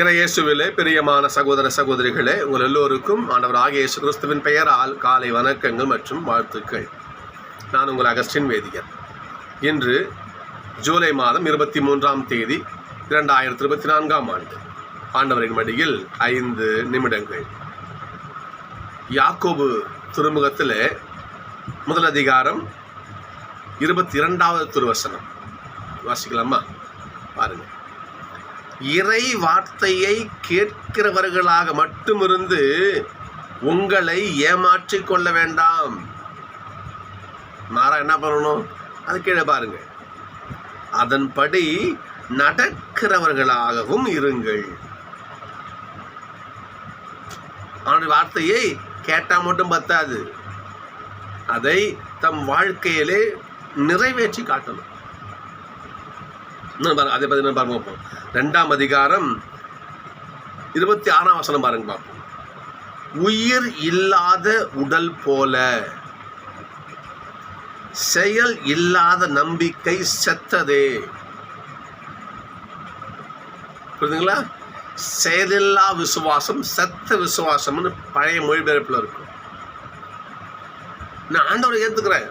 இறையேசுவிலே பிரியமான சகோதர சகோதரிகளே உங்கள் எல்லோருக்கும் ஆண்டவர் ஆகிய இயேசு கிறிஸ்துவின் பெயரால் காலை வணக்கங்கள் மற்றும் வாழ்த்துக்கள். நான் உங்கள் அகஸ்டின் வேதியர் இன்று ஜூலை மாதம் இருபத்தி மூன்றாம் தேதி இரண்டாயிரத்தி இருபத்தி நான்காம் ஆண்டு. ஆண்டவரின் மடியில் ஐந்து நிமிடங்கள். யாக்கோபு திருமுகத்தில் முதல் அதிகாரம் இருபத்தி இரண்டாவது திருவசனம். வாசிக்கலாமா? பாருங்கள் இறை வார்த்தையை கேட்கிறவர்களாக மட்டுமிருந்து உங்களை ஏமாற்றிக் கொள்ள வேண்டாம். மாறா என்ன பண்ணணும்? அது கீழே பாருங்க. அதன்படி நடக்கிறவர்களாகவும் இருங்கள். அவனுடைய வார்த்தையை கேட்டால் மட்டும் பத்தாது. அதை தம் வாழ்க்கையிலே நிறைவேற்றி காட்டணும். இன்னும் பாருங்க, அதை பற்றி பாருங்க பார்ப்போம். ரெண்டாம் அதிகாரம் இருபத்தி ஆறாம் வசனம் பாருங்க பார்ப்போம். உயிர் இல்லாத உடல் போல செயல் இல்லாத நம்பிக்கை செத்ததே. புரியுதுங்களா? செயலில்லா விசுவாசம் செத்த விசுவாசம்னு பழைய மொழிபெயர்ப்பில் இருக்கும். நான் ஆண்டவரை ஏற்றுக்கிறேன்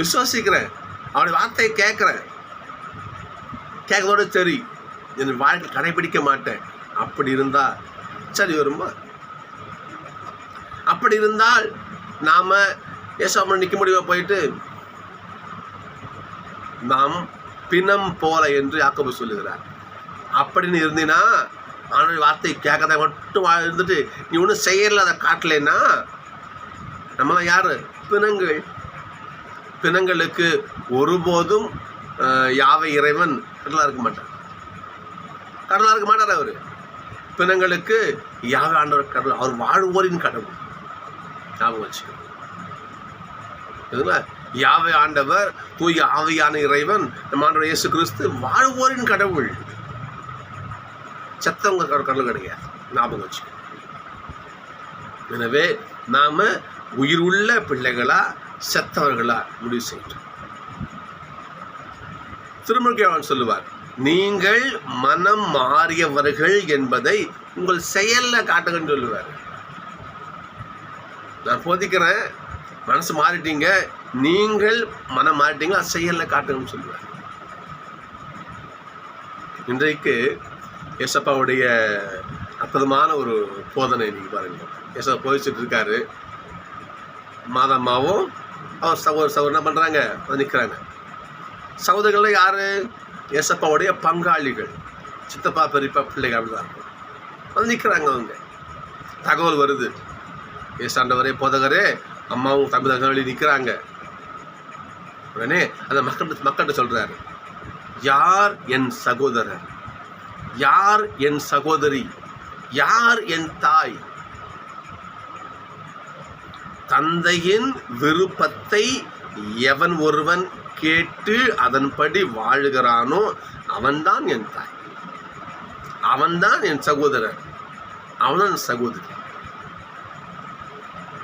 விசுவாசிக்கிறேன் அவருடைய வார்த்தையை கேட்குறேன். கேட்கறதோட சரி. என் வாழ்க்கை கடைபிடிக்க மாட்டேன். அப்படி இருந்தால் சரி வருமா? அப்படி இருந்தால் நாம் ஏசாமல் நிற்க முடியுமா போயிட்டு? நாம் பிணம் போல என்று யாக்கோபு சொல்லுகிறார். அப்படின்னு இருந்தீன்னா அவனுடைய வார்த்தை கேட்கறத மட்டும் இருந்துட்டு நீ ஒன்றும் செய்யல அதை காட்டலைன்னா நம்மளாம் யார்? பிணங்கள். பிணங்களுக்கு ஒருபோதும் யாவை இறைவன் கடலாக இருக்க மாட்டார். கடலாக இருக்க மாட்டார் அவர்? பிணங்களுக்கு யாவை ஆண்டவர் கடவுள் அவர் வாழ்வோரின் கடவுள். ஞாபகம் வச்சுக்கணும் இதுங்களா யாவை ஆண்டவர் தூய ஆவியான இறைவன் நம்ம ஆண்டவர் இயேசு கிறிஸ்து வாழ்வோரின் கடவுள். செத்தவங்க கடவுள் கிடையாது. ஞாபகம் வச்சுக்கணும் எனவே நாம உயிர் உள்ள பிள்ளைகளா செத்தவர்களா முடிவு செய்கிறோம் திருமுருகையாளன் சொல்லுவார் நீங்கள் மனம் மாறியவர்கள் என்பதை உங்கள் செயலில் காட்டுங்கன்னு சொல்லுவார். நான் போதிக்கிறேன் மனசு மாறிட்டீங்க நீங்கள் மனம் மாறிட்டீங்க அது செயலில் காட்டுங்கன்னு சொல்லுவார். இன்றைக்கு ஏசப்பாவுடைய அற்புதமான ஒரு போதனை இன்றைக்கி பாருங்கள் ஏசப்பா போதிச்சுட்டு இருக்காரு. மாதம்மாவும் அவர் சகோதர சவர் என்ன பண்ணுறாங்க நிற்கிறாங்க சகோதரர்கள் யார்? ஏசப்பாவுடைய பங்காளிகள். சித்தப்பா பெரியப்பா பிள்ளைங்க அப்படிதான் இருக்கும். வந்து நிற்கிறாங்க அவங்க. தகவல் வருது. ஏசாண்டவரே போதகரே அம்மாவும் தம்பி தகவலி நிற்கிறாங்க உடனே அந்த மக்கள் மக்கள்கிட்ட சொல்கிறாரு யார் என் சகோதரர்? யார் என் சகோதரி? யார் என் தாய்? தந்தையின் விருப்பத்தை எவன் ஒருவன் கேட்டு அதன்படி வாழுகிறானோ அவன்தான் என் தாய். அவன்தான் என் சகோதரன் அவன்தான் என் சகோதரி.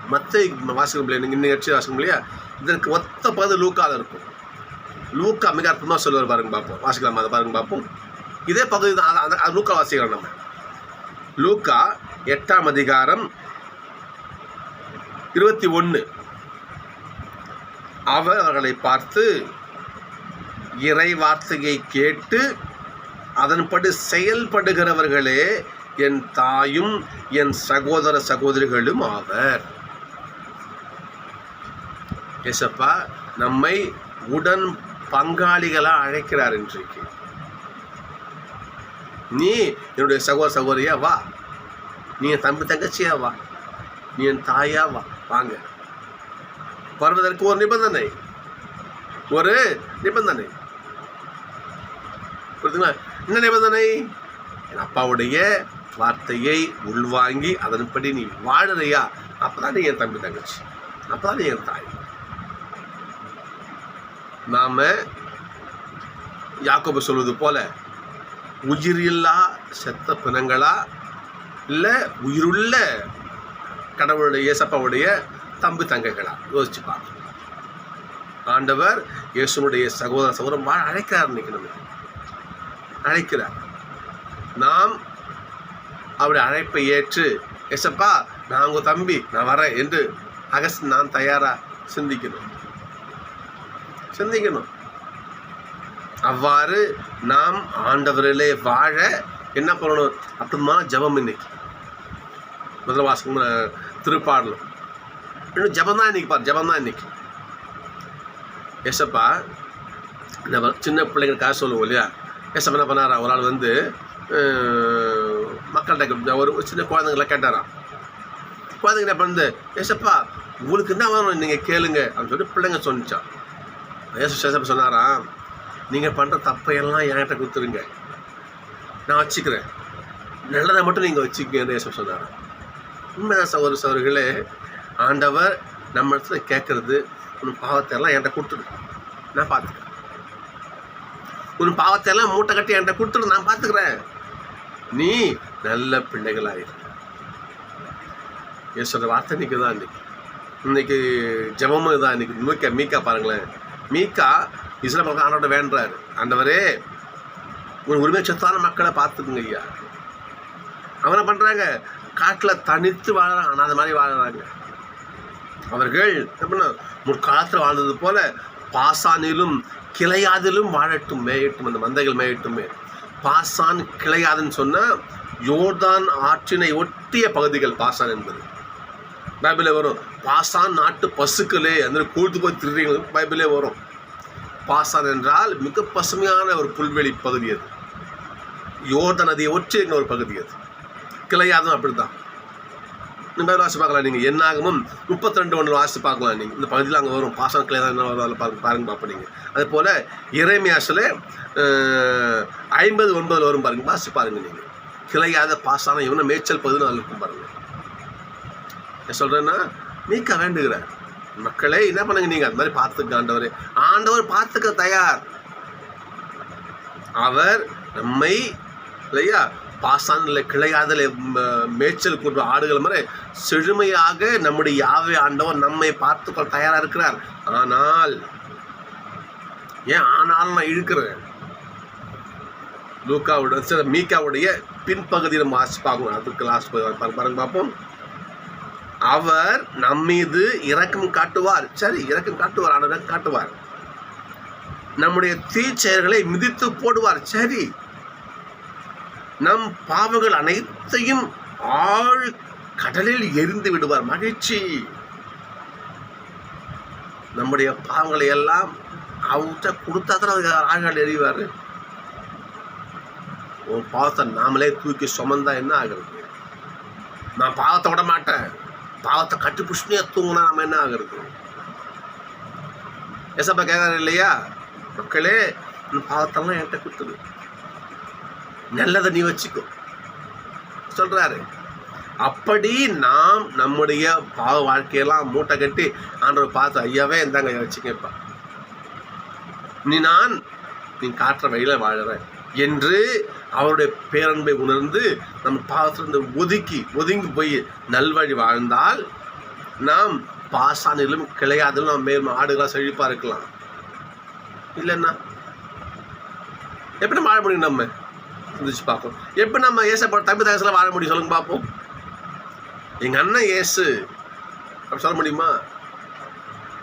மற்ற வாசகம் இல்லையா இன்னும் எச்சு வாசகம் இல்லையா? இதற்கு ஒத்த பகுதி லூக்காவில் இருக்கும். லூக்கா மிக அற்புதமாக சொல்லுவார் பாருங்க பார்ப்போம். வாசிக்கலாமா அதை பாருங்க பார்ப்போம். இதே பகுதி தான் அது- அது லூக்கா வாசிக்கிறோம் நம்ம. லூக்கா எட்டாம் அதிகாரம் இருபத்தி ஒன்று அவர் அவர்களை பார்த்து இறை வார்த்தையை கேட்டு அதன்படி செயல்படுகிறவர்களே என் தாயும் என் சகோதர சகோதரிகளும் ஆவர். ஏசப்பா நம்மை உடன் பங்காளிகளாக அழைக்கிறார் இன்றைக்கு. நீ என்னுடைய சகோதர சகோதரியா வா. நீ என் தம்பி தங்கச்சியா வா. நீ என் தாயா வா. வாங்க. வருவதற்கு ஒரு நிபந்தனை. ஒரு நிபந்தனை. புரியுதுங்களா? என்ன நிபந்தனை? என் அப்பாவுடைய வார்த்தையை உள்வாங்கி அதன்படி நீ வாழறியா அப்பதான் நீ என் தம்பி தங்கச்சி. அப்பதான் நீ என் தாய். நாம யாக்கோபு சொல்வது போல உயிரில்லா செத்த பிணங்களா? இல்லை உயிருள்ள கடவுளுடைய இயேசப்பாவுடைய தம்பி தங்கைகளா? யோசிச்சு பார்க்கணும். ஆண்டவர் இயேசுனுடைய சகோதர சகோதரம் வாழ அழைக்கிறார் நினைக்கணும். அழைக்கிறார். நாம் அவருடைய அழைப்பை ஏற்று எசப்பா நான் உங்கள் தம்பி நான் வரேன் என்று அகஸ்ட் நான் தயாராக சிந்திக்கணும். சிந்திக்கணும். அவ்வாறு நாம் ஆண்டவரிலே வாழ என்ன பண்ணணும்? அற்புதமான ஜெபம் இன்னைக்கு. முதல் வாசகம் திருப்பாடலும். இன்னும் ஜெபம் தான் இன்னைக்கு பாரு ஜெபம் இன்னைக்கு நம்ம சின்ன பிள்ளைங்களுக்காக சொல்லுவோம் இல்லையா ஏசப்பா என்ன பண்ணாரா ஒரு ஆள் வந்து மக்கள்கிட்ட ஒரு சின்ன குழந்தைங்கள கேட்டாராம் குழந்தைங்க என்ன பண்ணுது ஏசப்பா உங்களுக்கு என்ன வேணும் நீங்கள் கேளுங்க அப்படின்னு சொல்லிட்டு பிள்ளைங்க சொன்னிச்சான் ஏசு ஏசப்பா சொன்னாராம் நீங்கள் பண்ணுற தப்பையெல்லாம் என்கிட்ட கொடுத்துருங்க நான் வச்சுக்கிறேன் நல்லதை மட்டும் நீங்கள் வச்சுக்கங்கன்னு ஏசப்பா சொன்னாராம் உண்மைதான் சகோதர சகோதரிகளே ஆண்டவர் நம்ம இடத்துல கேட்கறது உன் பாவத்தை எல்லாம் என்கிட்ட கொடுத்துடு. நான் பார்த்துக்கிறேன். உன் பாவத்தை எல்லாம் மூட்டை கட்டி என்கிட்ட கொடுத்துடு நான் பார்த்துக்கிறேன். நீ நல்ல பிள்ளைகளாயிரு. ஏசுற வார்த்தை இன்னைக்கு. தான் இன்னைக்கு இன்றைக்கி ஜபமும் இதுதான் இன்றைக்கி மீக்கா மீக்கா பாருங்களேன். மீக்கா இஸ்லாம் மக்கள் ஆண்டோட வேண்டுறாரு. ஆண்டவரே உன் உரிமை சொத்தான மக்களை பார்த்துக்குங்க ஐயா. அவனை பண்ணுறாங்க காட்டில் தனித்து வாழறாங்க அது மாதிரி வாழறாங்க. அவர்கள் என்ன முற்காலத்தில் வாழ்ந்தது போல பாசானிலும் கிளையாதிலும் வாழட்டும் மேயட்டும் அந்த மந்தைகள் மேயட்டுமே. பாசான் கிளையாதுன்னு சொன்னால் யோர்தான் ஆற்றினை ஒட்டிய பகுதிகள் பாசான் என்பது. பைபிளே வரும். பாசான் நாட்டு பசுக்களே அந்த கூழ்த்து போய் திருறீங்க பைபிளே வரும். பாசான் என்றால் மிக பசுமையான ஒரு புல்வெளி பகுதி அது. யோர்தான் நதியை ஒற்றிய ஒரு பகுதி அது. கிளையாதும் அப்படி தான் இந்த மாதிரி வாசி பார்க்கலாம் நீங்கள் என்னாகமும் முப்பத்தி ரெண்டு ஒன்று வாசி பார்க்கலாம் நீங்கள் இந்த பகுதியில் அங்கே வரும். பாசன கிளை என்ன வரும் அதில் பாருங்க பாருங்க பார்ப்போம் நீங்கள் அதே போல் இறைமையாசில் ஐம்பது ஒன்பதில் வரும் பாருங்க. வாசி பாருங்க நீங்கள் கிளையாத பாசான இவனை மேய்ச்சல் பகுதியில் அதில் இருக்கும் பாருங்க. என்ன சொல்கிறேன்னா நீக்க வேண்டுகிற மக்களே என்ன பண்ணுங்க நீங்கள் அது மாதிரி பார்த்துக்க ஆண்டவர். ஆண்டவர் பார்த்துக்க தயார். அவர் நம்மை இல்லையா? பாசானில் கிளையாதல மேய்ச்சல் கொண்டு ஆடுகள் மாதிரி செழுமையாக நம்முடைய யாவை ஆண்டவர் நம்மை பார்த்துக்கொள்ள தயாராக இருக்கிறார். ஆனால் ஏன் ஆனாலும் நான் இழுக்கிறேன்? லூக்காவுடைய சில மீக்காவுடைய பின்பகுதியில் நம்ம வாசி பார்க்கணும் அதுக்கு லாஸ்ட் பாருங்க பார்ப்போம். அவர் நம்மீது இரக்கம் காட்டுவார். சரி இரக்கம் காட்டுவார் ஆனால் காட்டுவார். நம்முடைய தீச்செயல்களை மிதித்து போடுவார். சரி நம் பாவங்கள் அனைத்தையும் ஆழ் கடலில் எரிந்து விடுவார். மகிழ்ச்சி. நம்முடைய பாவங்களை எல்லாம் அவர்கிட்ட கொடுத்தா தான் அதுக்கு ஆழ்கால் எறிவார் உன் பாவத்தை நாமளே தூக்கி சுமந்தா என்ன ஆகிறது? நான் பாவத்தை விட மாட்டேன். பாவத்தை கட்டி புஷ்ணியா தூங்கினா நம்ம என்ன ஆகிறது? எசப்பா கேட்கறாரு இல்லையா? மக்களே இந்த பாவத்தெல்லாம் என்கிட்ட கொடுத்துரு. நல்லதை நீ வச்சுக்கோ. சொல்கிறாரு அப்படி நாம் நம்முடைய பாவ வாழ்க்கையெல்லாம் மூட்டை கட்டி ஆண்டவர் பார்த்து ஐயாவே இந்தாங்க ஐயா வச்சுக்கப்பா நீ நான் நீ காற்ற வழியில் வாழறேன் என்று அவருடைய பேரன்பை உணர்ந்து நம்ம பாவத்திலிருந்து ஒதுக்கி ஒதுங்கி போய் நல்வழி வாழ்ந்தால் நாம் பாசானிலும் கிளையாதிலும் நாம் மேலும் ஆடுகளாக செழிப்பாக இருக்கலாம். இல்லைன்னா? எப்படி வாழ முடியும் நம்ம? சிந்திச்சு பார்ப்போம். எப்படி நம்ம ஏசப்பட தம்பி தகசில் வாழ முடியும் சொல்லுங்க பார்ப்போம். எங்கள் அண்ணன் ஏசு அப்படி சொல்ல முடியுமா?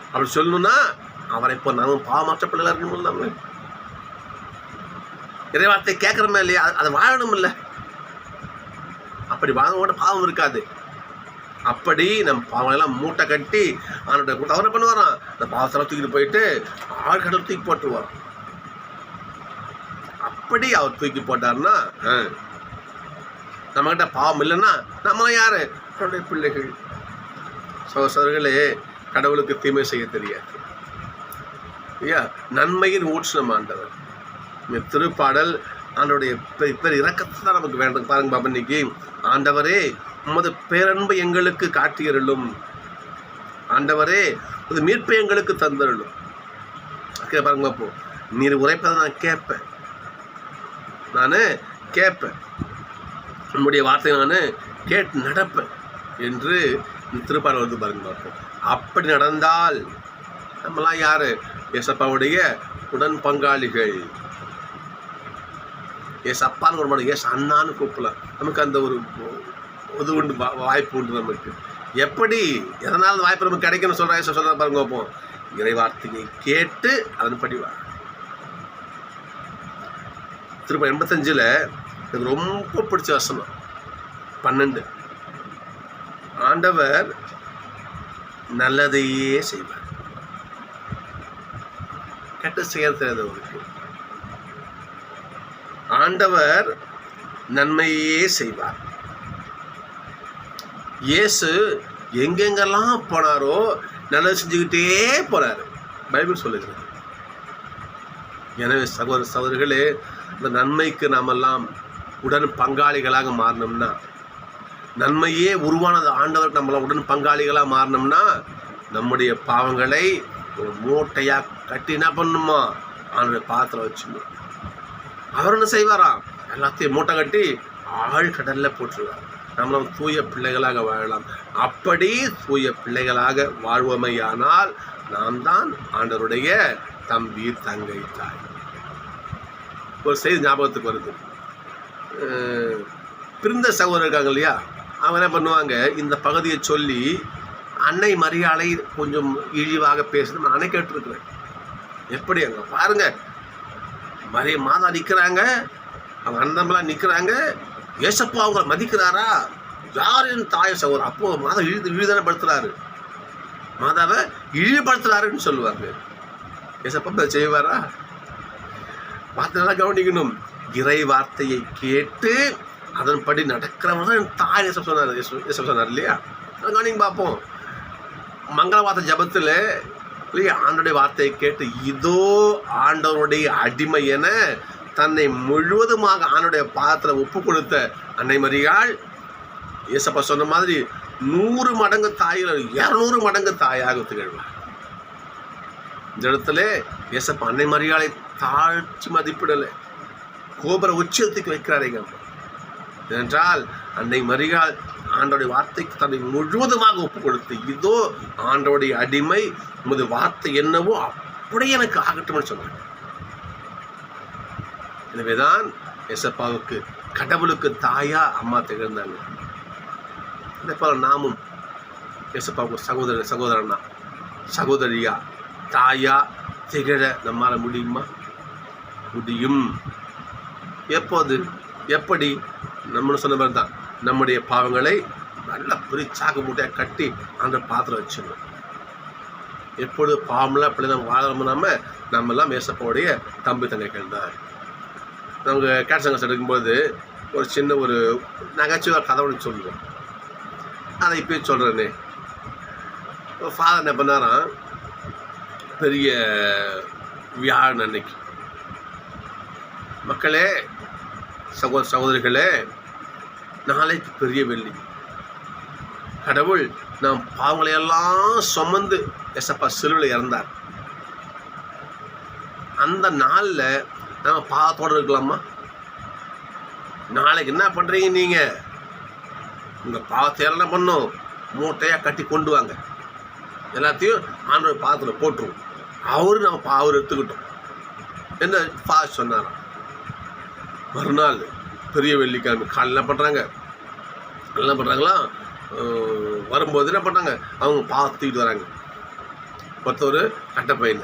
அப்படி சொல்லணும்னா அவரை இப்போ நம்ம பாவமற்ற பிள்ளைகளாக இருக்கணும் நம்ம இறைவார்த்தை கேட்குறோமே இல்லையா? அது- அதை வாழணும் இல்லை அப்படி வாங்க பாவம் இருக்காது. அப்படி நம்ம பாவங்களெல்லாம் மூட்டை கட்டி அவனுடைய கொடுத்து அவர் அந்த பண்ணுவாராம் பாவத்தெல்லாம் தூக்கிட்டு போயிட்டு ஆழ்கடல் தூக்கி போட்டுருவான் அப்படி அவர் தூக்கி போட்டாருன்னா ஆ, நம்மகிட்ட பாவம் இல்லைன்னா நம்மளாம் யாரு? அவருடைய பிள்ளைகள். சகோதரர்களே கடவுளுக்கு தீமை செய்ய தெரியாது. ஐயா நன்மையின் ஊட்சணம் ஆண்டவர். இந்த திருப்பாடல் ஆண்டவருடைய பெரிய இறக்கத்தை தான் நமக்கு வேண்டும். பாருங்க பாபா இன்னைக்கு. ஆண்டவரே உமது பேரன்பு எங்களுக்கு காட்டியருளும். ஆண்டவரே உமது மீட்பை எங்களுக்கு தந்தருளும். பாருங்க பாப்போம் நீர் உரைப்பதை நான் கேட்பேன். நான் கேட்பேன். நம்முடைய வார்த்தையை நான் கேட்டு நடப்பேன் என்று இந்த திருப்பாடல் வந்து பாருங்க பார்ப்போம். அப்படி நடந்தால் நம்மலாம் யார்? எசப்பாவுடைய உடன் பங்காளிகள். ஏஸ் அப்பான்னு ஒரு மாட்டோம் ஏஸ் அண்ணான்னு கூப்பிடலாம் நமக்கு அந்த ஒரு இது உண்டு வாய்ப்பு உண்டு நமக்கு. எப்படி? எதனால் அந்த வாய்ப்பு நமக்கு கிடைக்கும்னு சொல்கிறேன் ஏசு சொல்கிற பாருங்க பார்ப்போம். இறைவார்த்தையை கேட்டு அதன்படி வா. திரும்ப எண்பத்தஞ்சில் எனக்கு ரொம்ப பிடிச்ச வசனம். பன்னெண்டு. ஆண்டவர் நல்லதையே செய்வார். கெட்ட செய்ய தெரியாதவருக்கு ஆண்டவர் நன்மையே செய்வார். இயேசு எங்கெங்கெல்லாம் போனாரோ நல்லது செஞ்சுக்கிட்டே போறாரு. பைபிள் சொல்லுகிறது. எனவே சகோதர சகோதரிகளே இந்த நன்மைக்கு நாமெல்லாம் உடன் பங்காளிகளாக மாறினோம்னா நன்மையே உருவானது ஆண்டவருக்கு நம்மள உடன் பங்காளிகளாக மாறினோம்னா நம்முடைய பாவங்களை ஒரு மூட்டையாக கட்டி என்ன பண்ணுமா? ஆண்டுடைய பாத்திரம் வச்சுக்கணும். அவர் என்ன செய்வாராம் எல்லாத்தையும் மூட்டை கட்டி ஆழ்கடல்ல போட்டுருவார். நம்மளும் தூய பிள்ளைகளாக வாழலாம். அப்படி தூய பிள்ளைகளாக வாழ்வோமையானால் நாம் தான் ஆண்டவருடைய தம்பி தங்கை தாய். ஒரு செய்தி ஞாபகத்துக்கு வருது. அஹ், பிறந்த சகோதரர் இருக்காங்க இல்லையா? அவங்க என்ன பண்ணுவாங்க? இந்த பகுதியை சொல்லி அன்னை மரியாதை கொஞ்சம் இழிவாக பேசுறது நானே கேட்டிருக்கிறேன். எப்படி அங்கே பாருங்க. மரிய மாதா நிற்கிறாங்க அவங்க அண்ணம்லாம் நிற்கிறாங்க ஏசப்பா அவங்க மதிக்கிறாரா? யாரின் தாய சகோதரர்? அப்போ மாதா இழுது இழிதானே மாதாவை இழிவுபடுத்துறாருன்னு சொல்லுவாங்க. ஏசப்பா அதை செய்வாரா? வார்த்தை நல்லா கவனிக்கணும். இறை வார்த்தையை கேட்டு அதன்படி நடக்கிறவங்க தான் தாய் ஏசப் சொன்னார். ஏசப் சொன்னார் இல்லையா? அதை கவனிங்க பார்ப்போம் மங்களவாத ஜபத்தில் இல்லையா? ஆண்டோடைய வார்த்தையை கேட்டு இதோ ஆண்டவருடைய அடிமை என தன்னை முழுவதுமாக ஆண்டோடைய பாத்திரம் ஒப்பு கொடுத்த அன்னை மரியாள் ஏசப்பா சொன்ன மாதிரி நூறு மடங்கு தாயில் இரநூறு மடங்கு தாயாக திகழ்வார் இந்த இடத்துல ஏசப்பா அன்னை மரியாளை தாழ்த்தி மதிப்பிடலை. கோபுர உச்சத்துக்கு வைக்கிறாருங்க ஏனென்றால் அன்னை மரியாள் ஆண்டோடைய வார்த்தைக்கு தன்னை முழுவதுமாக ஒப்பு கொடுத்து இதோ ஆண்டோடைய அடிமை உமது வார்த்தை என்னவோ அப்படியே எனக்கு ஆகட்டும்னு சொன்னாங்க எனவேதான் எசப்பாவுக்கு கடவுளுக்கு தாயா அம்மா திகழ்ந்தாங்க அதே போல நாமும் எசப்பாவுக்கு சகோதர சகோதரனா சகோதரியா தாயா திகழ நம்மால் முடியுமா? முடியும். எப்போது? எப்படி? நம்மளும் சொன்ன மாதிரி தான். நம்முடைய பாவங்களை நல்லா பிரிச்சாக மூட்டையாக கட்டி அந்த பாத்திரம் வச்சிடணும். எப்பொழுது பாவம்லாம் இப்படி நம்ம வாழணும் நம்ம நம்மெல்லாம் மேசப்போடைய தம்பி தங்கைகள் தான். நமக்கு கேட்சங்கஸ் எடுக்கும்போது ஒரு சின்ன ஒரு நகைச்சுவை கதை ஒன்று சொல்லுவோம். அதை இப்போ சொல்கிறேனே ஃபாதர் என்ன பண்ணாராம்? பெரிய வியாழன் அன்னைக்கு. மக்களே சகோதர சகோதரிகளே நாளைக்கு பெரிய வெள்ளி. கடவுள் நாம் பாவங்களையெல்லாம் சுமந்து எசப்பா சிலுவில் இறந்தார். அந்த நாளில் நம்ம பாவத்தோடு இருக்கலாமா? நாளைக்கு என்ன பண்ணுறீங்க நீங்கள் உங்கள் பாவத்தை எல்லாம் என்ன பண்ணும்? மூட்டையாக கட்டி கொண்டு வாங்க. எல்லாத்தையும் ஆண்டவர் பாவத்தில் போட்டுருவோம். அவரு நம்ம பாவர் எடுத்துக்கிட்டோம். என்ன? பா சொன்னாராம். மறுநாள் பெரிய வெள்ளிக்கிழமை காலையில் என்ன பண்ணுறாங்க என்ன பண்ணுறாங்களா வரும்போது என்ன பண்ணுறாங்க அவங்க பார்த்துக்கிட்டு வராங்க. ஒருத்தவர் கட்டப்பையில்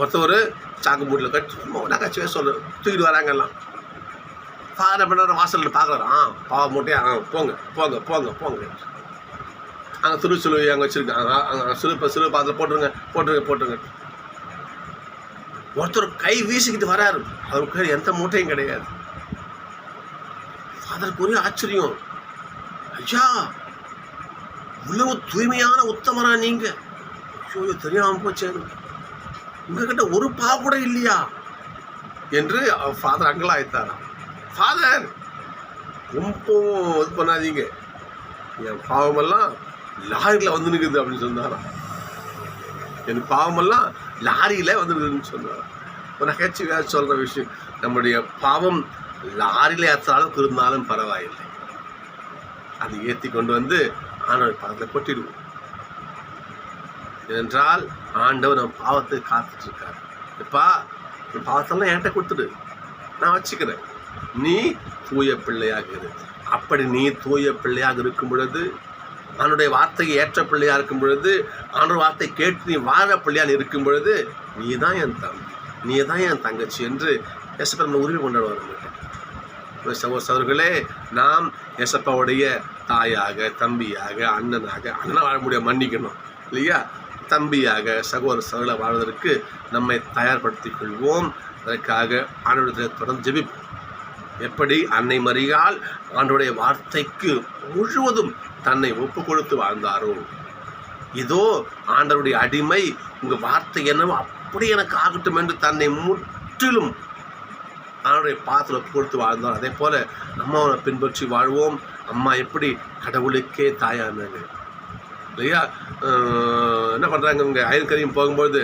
ஒருத்தவர் சாக்கு மூட்டில் கட்டி சும்மா நகைச்சுவே சொல்ல தூக்கிட்டு வராங்க எல்லாம். ஃபாதர் பண்ணுற வாசலில் பார்க்குறாரு? ஆ பாவ மூட்டையா? ஆ போங்க போங்க போங்க போங்க. அங்கே திருச்சிலுவை அங்கே வச்சுருக்காங்க அங்கே சிலுப்பை சிலுவை பாத்திரம் போட்டுருங்க போட்டுருங்க போட்டுருங்க. ஒருத்தர் கை வீசிக்கிட்டு வராரு. அவருக்கு எந்த மூட்டையும் கிடையாது. அதற்கு ஒரே ஆச்சரியம். ஐயா இவ்வளவு தூய்மையான உத்தமரா நீங்க? ஐயோ தெரியாம போச்சு. உங்ககிட்ட ஒரு பா கூட இல்லையா? என்று ஃபாதர் அங்கலாய்த்தாராம் ஃபாதர் ரொம்பவும் இது பண்ணாதீங்க. என் பாவமெல்லாம் லாரியில் வந்து நிற்குது அப்படின்னு சொன்னாராம். என் பாவமெல்லாம் லாரியில் வந்து நிற்குதுன்னு சொன்னாராம். நகைச்சுவையாக சொல்கிற விஷயம். நம்முடைய பாவம் லாரியில் ஏற்ற அளவுக்கு இருந்தாலும் பரவாயில்லை. அதை ஏற்றி கொண்டு வந்து ஆண்டவர் பாதத்தில் கொட்டிடுவோம். ஏனென்றால் ஆண்டவர் நம்ம பாவத்தை காத்துட்ருக்கார். இருக்காரு எப்பா பாவத்தெல்லாம் என்கிட்ட கொடுத்துடு. நான் வச்சுக்கிறேன். நீ தூய பிள்ளையாக இரு. அப்படி நீ தூய பிள்ளையாக இருக்கும் பொழுது அவனுடைய வார்த்தையை ஏற்ற பிள்ளையாக இருக்கும் பொழுது அவனோட வார்த்தை கேட்டு நீ வாழ பிள்ளையாக இருக்கும் பொழுது நீ தான் என் தம்பி நீ தான் என் தங்கச்சி என்று எசப்பா உரிமை கொண்டாடுவார் சகோதர சகோதரர்களே நாம் எசப்பாவுடைய தாயாக தம்பியாக அண்ணனாக அண்ணன் வாழ முடிய மன்னிக்கணும் இல்லையா? தம்பியாக சகோதர சகோதர வாழ்வதற்கு நம்மை தயார்படுத்திக் கொள்வோம். அதற்காக ஆண்டவரத்தில் தொடர்ந்து ஜெபிப்போம். எப்படி? அன்னை மறியால் ஆண்டோடைய வார்த்தைக்கு முழுவதும் தன்னை ஒப்பு கொடுத்து வாழ்ந்தாரோ? இதோ ஆண்டவருடைய அடிமை உங்கள் வார்த்தை என்னவோ அப்படி எனக்கு ஆகட்டும் என்று தன்னை முற்றிலும் அவனுடைய பாத்திரம் கொடுத்து வாழ்ந்தோம் அதே போல் அம்மாவை பின்பற்றி வாழ்வோம். அம்மா எப்படி கடவுளுக்கே தாயானாங்க இல்லையா? என்ன பண்ணுறாங்க இவங்க? அயல்கரையும் போகும்போது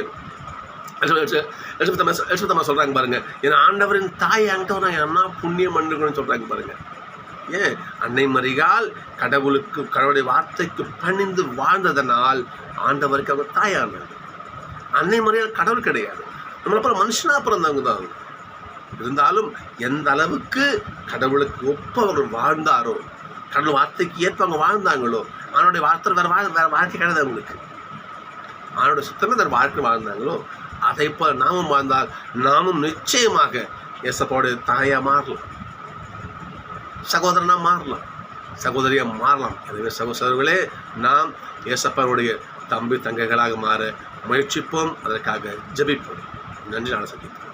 எலிசபெத்தம்மா சொல்கிறாங்க பாருங்கள் என் ஆண்டவரின் தாய் அங்கிட்ட வராங்க அண்ணா புண்ணியம் பண்ணுங்கன்னு சொல்கிறாங்க பாருங்கள் ஏன் அன்னை மறிகால் கடவுளுக்கு கடவுளுடைய வார்த்தைக்கு பணிந்து வாழ்ந்ததனால் ஆண்டவருக்கு அவங்க தாயானாங்க அன்னை மரியால் கடவுள் கிடையாது. நம்மளை போல மனுஷனாக பிறந்தவங்க தான் அவங்க. இருந்தாலும் எந்த அளவுக்கு கடவுளுக்கு ஒப்பவர்கள் வாழ்ந்தாரோ கடவுள் வார்த்தைக்கு ஏற்ப அவங்க வாழ்ந்தாங்களோ அவனுடைய வார்த்தை வேறு வாழ் வேறு வாழ்க்கை கிடையாது அவங்களுக்கு. அவனுடைய சுத்தமே தன் வாழ்க்கை வாழ்ந்தாங்களோ அதை போல் நாமும் வாழ்ந்தால் நாமும் நிச்சயமாக எசப்பாவுடைய தாயாக மாறலாம். சகோதரனாக மாறலாம். சகோதரியாக மாறலாம். எனவே சகோதரர்களே நாம் இயேசப்பனுடைய தம்பி தங்கைகளாக மாற முயற்சிப்போம். அதற்காக ஜெபிப்போம். நன்றி நான் சந்திப்போம்.